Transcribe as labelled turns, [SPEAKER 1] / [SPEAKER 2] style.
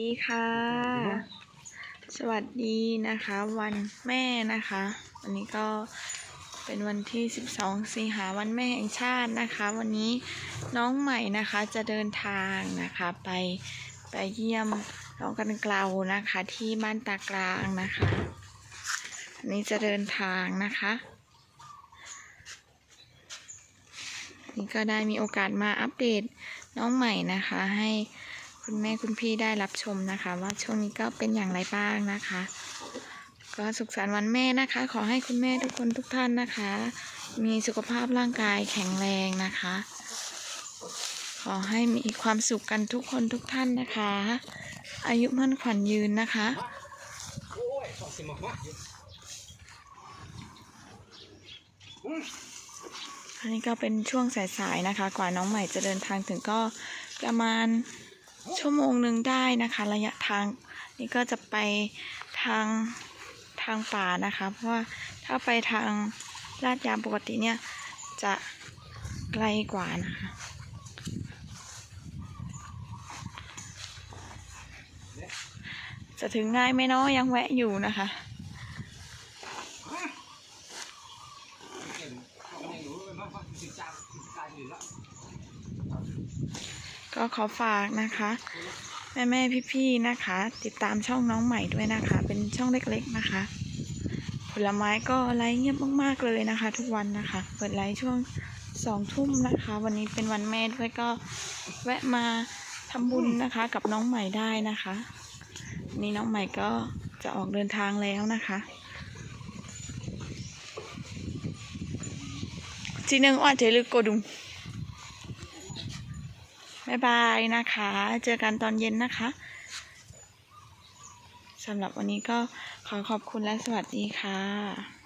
[SPEAKER 1] ดีค่ะ สวัสดีนะคะ วันแม่นะคะ วันนี้ก็เป็นวันที่ 12 สิงหาวันแม่แห่งชาตินะคะ วันนี้น้องใหม่นะคะจะเดินทางนะคะไปไปเยี่ยมน้องกันเกลานะคะที่บ้านตากลางนะคะวันนี้จะเดินทางนะคะ นี่ก็ได้มีโอกาสมาอัปเดตน้องใหม่นะคะให้ คุณแม่คุณพี่ได้รับชมนะคะ ว่าช่วงนี้ก็เป็นอย่างไรบ้างนะคะ ก็สุขสันต์วันแม่นะคะ ขอให้คุณแม่ทุกคนทุกท่านนะคะ มีสุขภาพร่างกายแข็งแรงนะคะ ขอให้มีความสุขกันทุกคนทุกท่านนะคะ อายุมั่นขวัญยืนนะคะ
[SPEAKER 2] อั
[SPEAKER 1] นนี้ก็เป็นช่วงสายๆนะคะ กว่าน้องใหม่จะเดินทางถึงก็ประมาณ ชั่วโมงหนึ่งได้นะคะ ระยะทางนี่ก็จะไปทางทางป่านะคะ เพราะว่าถ้าไปทางลาดยางปกติเนี่ยจะไกลกว่านะคะจะถึงง่ายไหมเนาะยังแวะอยู่นะคะ
[SPEAKER 2] ก็ขอ
[SPEAKER 1] ฝากนะคะ แม่แม่พี่พี่ๆนะคะ ติดตามช่องน้องใหม่ด้วยนะคะ เป็นช่องเล็กๆนะคะ ผลไม้ก็ไลฟ์เงียบมากๆเลยนะคะ ทุกวันนะคะ เปิดไลฟ์ช่วงสองทุ่มนะคะ วันนี้เป็นวันแม่ด้วยก็แวะมาทำบุญนะคะ กับน้องใหม่ได้นะคะนนี่น้องใหม่ก็จะออกเดินทางแล้วนะคะจีนึงว่าเจลึกโกดุง บ๊ายบายนะคะ เจอกันตอนเย็นนะคะสำหรับวันนี้ก็ขอขอบคุณและสวัสดีค่ะ